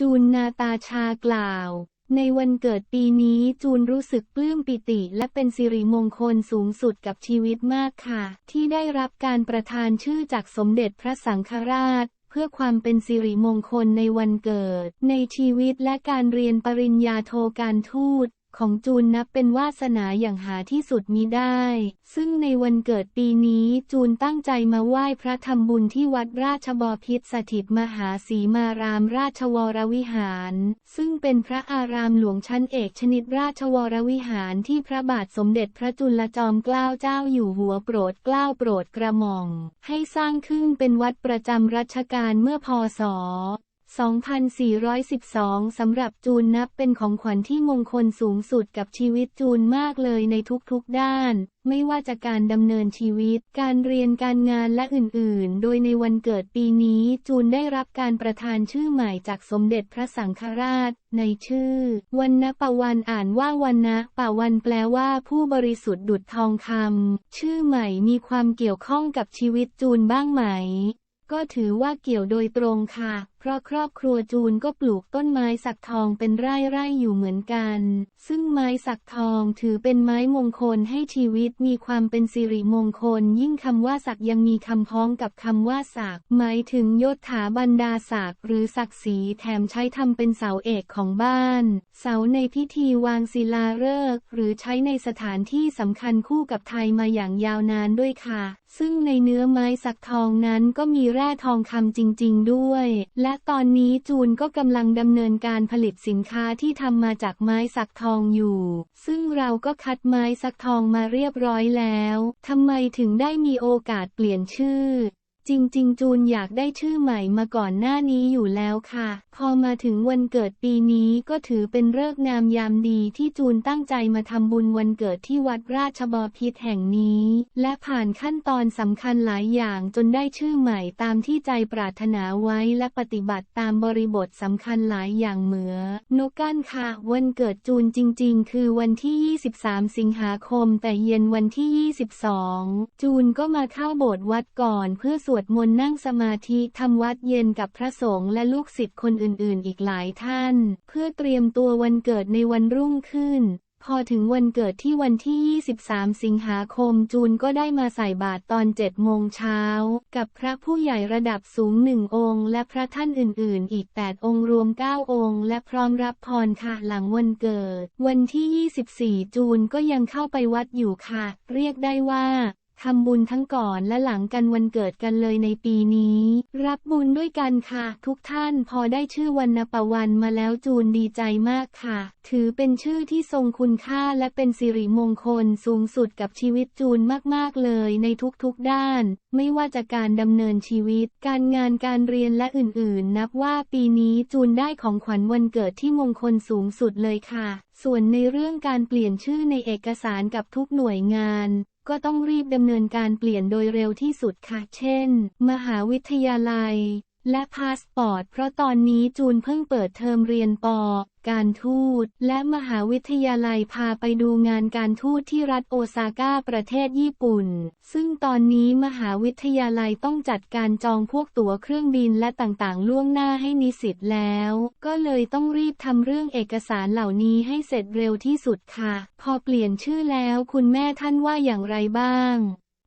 จูนนาตาชากล่าว ในวันเกิดปีนี้จูนรู้สึกปลื้มปิติและเป็นสิริมงคลสูงสุดกับชีวิตมากค่ะ ที่ได้รับการประทานชื่อจากสมเด็จพระสังฆราชเพื่อความเป็นสิริมงคลในวันเกิด ในชีวิตและการเรียนปริญญาโทการทูต ของจูนนับเป็นวาสนาอย่างหาที่สุดมิได้ ซึ่งในวันเกิดปีนี้จูนตั้งใจมาไหว้พระทำบุญที่วัดราชบพิตรสถิตมหาสีมารามราชวรวิหาร ซึ่งเป็นพระอารามหลวงชั้นเอกชนิดราชวรวิหารที่พระบาทสมเด็จพระจุลจอมเกล้าเจ้าอยู่หัวโปรดเกล้าโปรดกระหม่อม ให้สร้างขึ้นเป็นวัดประจำรัชกาลเมื่อพศ 2412 สำหรับจูนนับเป็นของขวัญที่มงคลสูงสุดกับชีวิตจูนมากเลยในทุกๆด้าน ไม่ว่าจะการดำเนินชีวิต การเรียนการงานและอื่นๆ โดยในวันเกิดปีนี้ จูนได้รับการประทานชื่อใหม่จากสมเด็จพระสังฆราช ในชื่อ วันณปวันอ่านว่าวันนะปะวันแปลว่าผู้บริสุทธิ์ดุจทองคำชื่อใหม่มีความเกี่ยวข้องกับชีวิตจูนบ้างไหม ก็ถือว่าเกี่ยวโดยตรงค่ะ เพราะครอบครัวจูนก็ปลูกต้นไม้สักทองเป็นไร่ๆอยู่เหมือนกัน ซึ่งไม้สักทองถือเป็นไม้มงคลให้ชีวิตมีความเป็นสิริมงคล ยิ่งคำว่าสักยังมีคำพ้องกับคำว่าสักหมายถึงยศถาบรรดาศักดิ์หรือศักดิ์ศรีแถมใช้ทำเป็นเสาเอกของบ้าน เสาในพิธีวางศิลาฤกษ์หรือใช้ในสถานที่สำคัญคู่กับไทยมาอย่างยาวนานด้วยค่ะ ซึ่งในเนื้อไม้สักทองนั้นก็มีแร่ทองคำจริง ๆ ด้วย และตอนนี้จูนก็กำลังดำเนินการผลิตสินค้าที่ทำมาจากไม้สักทองอยู่ ซึ่งเราก็คัดไม้สักทองมาเรียบร้อยแล้ว ทำไมถึงได้มีโอกาสเปลี่ยนชื่อ จริง ๆ จูนอยากได้ชื่อใหม่มาก่อนหน้านี้อยู่แล้วค่ะ พอมาถึงวันเกิดปีนี้ก็ถือเป็นฤกษ์งามยามดีที่จูนตั้งใจมาทำบุญวันเกิดที่วัดราชบพิตรแห่งนี้ และผ่านขั้นตอนสำคัญหลายอย่างจนได้ชื่อใหม่ตามที่ใจปรารถนาไว้และปฏิบัติตามบริบทสำคัญหลายอย่างเหมือนกกันค่ะ วันเกิดจูนจริง ๆ คือวันที่ 23 สิงหาคม แต่เย็นวันที่ 22 จูนก็มาเข้าโบสถ์วัดก่อนเพื่อสวดมนต์นั่งสมาธิทำวัดเย็นกับพระสงฆ์และลูกศิษย์คนอื่นๆ อีกหลายท่าน เพื่อเตรียมตัววันเกิดในวันรุ่งขึ้น พอถึงวันเกิดที่วันที่ 23 สิงหาคมจูนก็ได้มาใส่บาตรตอน 7 โมงเช้า กับพระผู้ใหญ่ระดับสูงหนึ่งองค์ และพระท่านอื่นๆ อีก 8 องค์รวม 9 องค์ และพร้อมรับพรค่ะหลังวันเกิด วันที่ 24 จูนก็ยังเข้าไปวัดอยู่ค่ะ เรียกได้ว่า ทำบุญทั้งก่อนและหลังกันวันเกิดกันเลยในปีนี้ รับบุญด้วยกันค่ะ ทุกท่านพอได้ชื่อวันนปวันมาแล้วจูนดีใจมากค่ะ ถือเป็นชื่อที่ทรงคุณค่าและเป็นสิริมงคลสูงสุดกับชีวิตจูนมากๆเลยในทุกๆด้าน ไม่ว่าจะการดำเนินชีวิต การงานการเรียนและอื่นๆ นับว่าปีนี้จูนได้ของขวัญวันเกิดที่มงคลสูงสุดเลยค่ะ ส่วนในเรื่องการเปลี่ยนชื่อในเอกสารกับทุกหน่วยงาน ก็ต้องรีบดำเนินการเปลี่ยนโดยเร็วที่สุดค่ะ เช่น มหาวิทยาลัย และพาสปอร์ต เพราะตอนนี้จูนเพิ่งเปิดเทอมเรียนปอ การทูต และมหาวิทยาลัยพาไปดูงานการทูตที่รัฐโอซาก้าประเทศญี่ปุ่น ซึ่งตอนนี้มหาวิทยาลัยต้องจัดการจองพวกตั๋วเครื่องบินและต่างๆ ล่วงหน้าให้นิสิตแล้ว ก็เลยต้องรีบทำเรื่องเอกสารเหล่านี้ให้เสร็จเร็วที่สุดค่ะ พอเปลี่ยนชื่อแล้วคุณแม่ท่านว่าอย่างไรบ้าง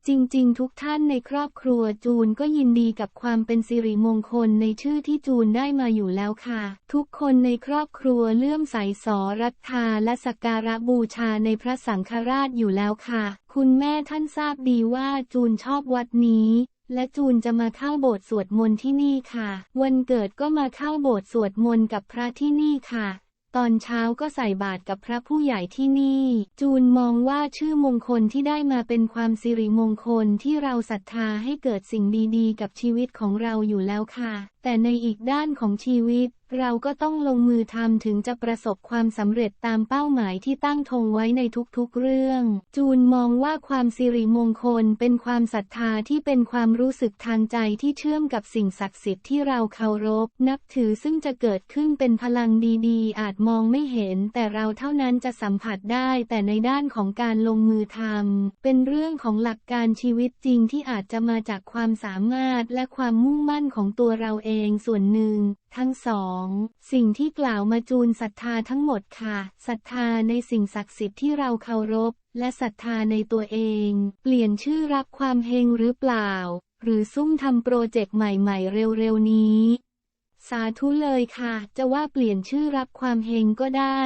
จริงๆ ทุกท่านในครอบครัวจูนก็ยินดีกับความเป็นสิริมงคลในชื่อที่จูนได้มาอยู่แล้วค่ะ ทุกคนในครอบครัวเลื่อมใสสอรัตธาและสักการะบูชาในพระสังฆราชอยู่แล้วค่ะ คุณแม่ท่านทราบดีว่าจูนชอบวัดนี้และจูนจะมาเข้าโบสถ์สวดมนต์ที่นี่ค่ะ วันเกิดก็มาเข้าโบสถ์สวดมนต์กับพระที่นี่ค่ะ ตอนเช้าก็ใส่บาตรกับพระผู้ใหญ่ที่นี่ จูนมองว่าชื่อมงคลที่ได้มาเป็นความสิริมงคลที่เราศรัทธาให้เกิดสิ่งดีๆ กับชีวิตของเราอยู่แล้วค่ะแต่ในอีกด้านของชีวิต เราก็ต้องลงมือทำถึงจะประสบความสำเร็จตามเป้าหมายที่ตั้งธงไว้ในทุกๆเรื่อง จูนมองว่าความสิริมงคลเป็นความศรัทธาที่เป็นความรู้สึกทางใจที่เชื่อมกับสิ่งศักดิ์สิทธิ์ที่เราเคารพ นับถือซึ่งจะเกิดขึ้นเป็นพลังดีๆ อาจมองไม่เห็น แต่เราเท่านั้นจะสัมผัสได้ แต่ในด้านของการลงมือทำเป็นเรื่องของหลักการชีวิตจริงที่อาจจะมาจากความสามารถและความมุ่งมั่นของตัวเราเององส่วนหนึ่ง ทั้งสอง สิ่งที่กล่าวมาจูนศรัทธาทั้งหมดค่ะศรัทธาในสิ่งศักดิ์สิทธิ์ที่เราเคารพ และศรัทธาในตัวเอง เปลี่ยนชื่อรับความเฮงหรือเปล่า หรือซุ่มทำโปรเจกต์ใหม่ๆเร็วๆนี้ สาธุเลยค่ะ จะว่าเปลี่ยนชื่อรับความเฮงก็ได้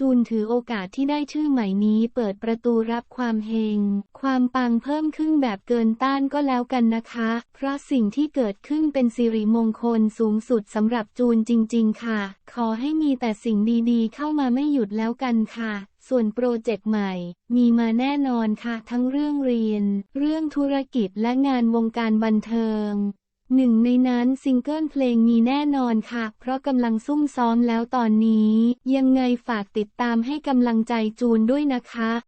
จูนถือโอกาสที่ได้ชื่อใหม่นี้เปิดประตูรับความเฮง ความปังเพิ่มขึ้นแบบเกินต้านก็แล้วกันนะคะ เพราะสิ่งที่เกิดขึ้นเป็นสิริมงคลสูงสุดสำหรับจูนจริง ๆ ค่ะ ขอให้มีแต่สิ่งดีๆ เข้ามาไม่หยุดแล้วกันค่ะ ส่วนโปรเจกต์ใหม่ มีมาแน่นอนค่ะ ทั้งเรื่องเรียน เรื่องธุรกิจและงานวงการบันเทิง หนึ่งในนั้นซิงเกิลเพลงมีแน่นอนค่ะ เพราะกำลังซุ่มซ้อมแล้วตอนนี้ ยังไงฝากติดตามให้กำลังใจจูนด้วยนะคะ